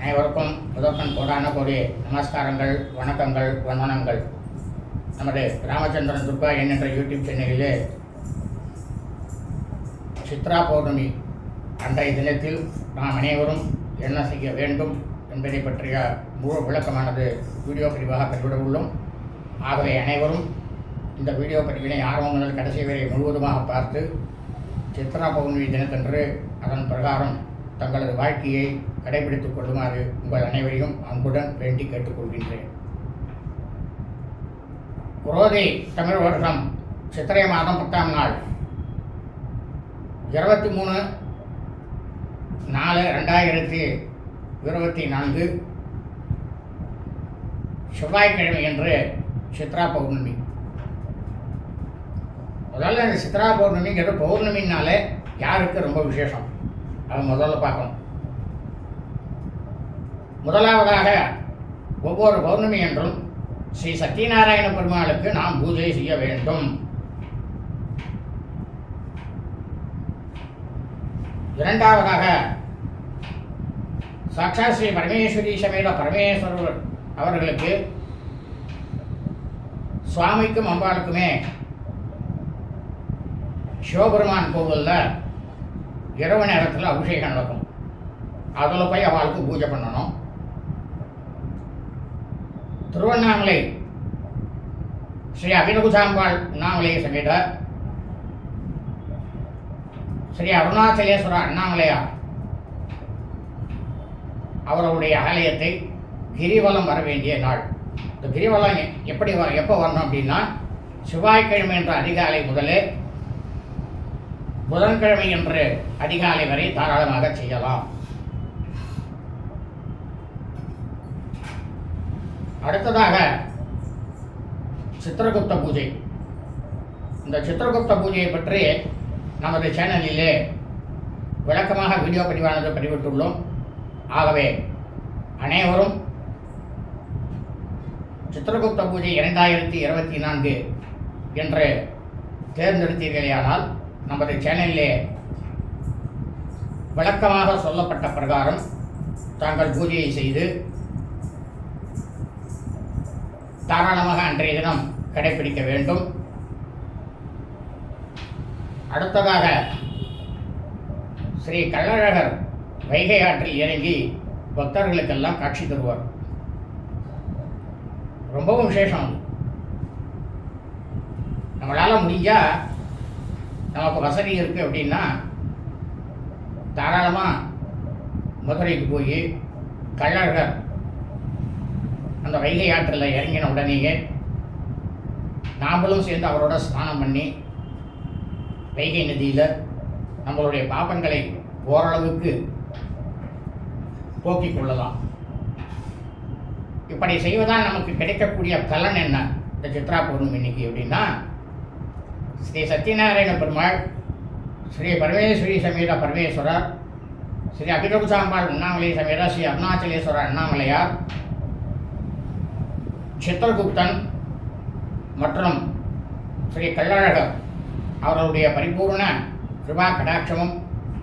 அனைவருக்கும் முதற்கண் கோடான கோடி நமஸ்காரங்கள் வணக்கங்கள் வந்தனங்கள். நமது ராமச்சந்திரன் துர்கா என்கின்ற யூடியூப் சேனலிலே சித்ரா பௌர்ணமி அன்றைய தினத்தில் நாம் அனைவரும் என்ன செய்ய வேண்டும் என்பதை பற்றிய முழு விளக்கமானது வீடியோ பதிவாக பதிவிட உள்ளோம். ஆகவே அனைவரும் இந்த வீடியோ பதிவினை ஆர்வம் முதல் கடைசி வரை முழுவதுமாக பார்த்து சித்ரா பௌர்ணமி தினத்தன்று அதன் பிரகாரம் தங்களது வாழ்க்கையை கடைபிடித்துக் கொள்ளுமாறு உங்கள் அனைவரையும் அன்புடன் வேண்டி கேட்டுக்கொள்கின்றேன். குரோதி தமிழ் வருடம் சித்திரை மாதம் பத்தாம் நாள். இருபத்தி மூணு நாலு ரெண்டாயிரத்தி இருபத்தி நான்கு செவ்வாய்க்கிழமை என்று சித்ரா பௌர்ணமி. முதல்ல இந்த சித்ரா பௌர்ணமிங்கிறது பௌர்ணமினாலே யாருக்கு ரொம்ப விசேஷம்? அதை முதல்ல பார்க்கணும். முதலாவதாக ஒவ்வொரு பௌர்ணமி என்றும் ஸ்ரீ சத்யநாராயண பெருமாளுக்கு நாம் பூஜை செய்ய வேண்டும். இரண்டாவதாக சாட்சா ஸ்ரீ பரமேஸ்வரி சமேத பரமேஸ்வரர் அவர்களுக்கு சுவாமிக்கும் அம்பாளுக்குமே சிவபெருமான் கோவிலில் இரவு நேரத்தில் அபிஷேகம் நடக்கும். அதில் போய் அவளுக்கு பூஜை பண்ணணும். திருவண்ணாமலை. ஸ்ரீ அபிநகுசாம்பாள் உண்ணாமலை சமேத ஸ்ரீ அருணாச்சலேஸ்வரர் அண்ணாமலையார் அவருடைய ஆலயத்தை கிரிவலம் வர வேண்டிய நாள். இந்த கிரிவலம் எப்படி வர எப்போ வரணும் அப்படின்னா செவ்வாய்க்கிழமை என்ற அதிகாலை முதலே புதன்கிழமை என்று அதிகாலை வரை தாராளமாக செய்யலாம். அடுத்ததாக சித்திரகுப்த பூஜை. இந்த சித்திரகுப்த பூஜையை பற்றி நமது சேனலிலே விளக்கமாக வீடியோ பதிவானது பதிவிட்டுள்ளோம். ஆகவே அனைவரும் சித்திரகுப்த பூஜை இரண்டாயிரத்தி இருபத்தி நான்கு என்று தேர்ந்தெடுத்தீர்களேயானால் நமது சேனலிலே விளக்கமாக சொல்லப்பட்ட பிரகாரம் தாங்கள் பூஜையை செய்து தாராளமாக அன்றைய தினம் கடைபிடிக்க வேண்டும். அடுத்ததாக ஸ்ரீ கள்ளழகர் வைகை ஆற்றில் இறங்கி பக்தர்களுக்கெல்லாம் காட்சி தருவார். ரொம்பவும் விசேஷம் நம்மளால் முடிஞ்சால் நமக்கு வசதி இருக்குது அப்படின்னா தாராளமாக மதுரைக்கு போய் கள்ளழகர் அந்த வைகை ஆற்றில் இறங்கின உடனேயே நாமளும் சேர்ந்து அவரோட ஸ்நானம் பண்ணி வைகை நதியில் நம்மளுடைய பாப்பங்களை ஓரளவுக்கு போக்கிக் கொள்ளலாம். இப்படி செய்வதால் நமக்கு கிடைக்கக்கூடிய பலன் என்ன? இந்த சித்ரா பௌர்ணமி இன்னைக்கு அப்படின்னா ஸ்ரீ சத்யநாராயண பெருமாள் ஸ்ரீ பரமேஸ்வரி சமீர பரமேஸ்வரர் ஸ்ரீ அபிரகுசாம்பாள் உண்ணாமலை சமீர ஸ்ரீ அருணாச்சலேஸ்வரர் அண்ணாமலையார் சித்திரகுப்தன் மற்றும் ஸ்ரீ கள்ளழகர் அவர்களுடைய பரிபூர்ண கிருபா கடாட்சமும்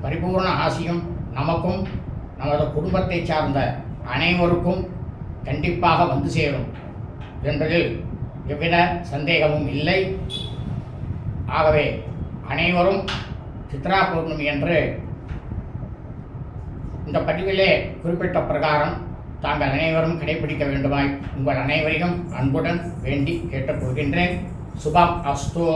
பரிபூர்ண ஆசியும் நமக்கும் நமது குடும்பத்தை சார்ந்த அனைவருக்கும் கண்டிப்பாக வந்து சேரும் என்பதில் எவ்வித சந்தேகமும் இல்லை. ஆகவே அனைவரும் சித்ரா பௌர்ணமி என்று இந்த பதிவிலே குறிப்பிட்ட பிரகாரம் தாங்கள் அனைவரும் கடைபிடிக்க வேண்டுமாய் உங்கள் அனைவரையும் அன்புடன் வேண்டி கேட்டுக்கொள்கின்றேன். சுபம் அஸ்தோ.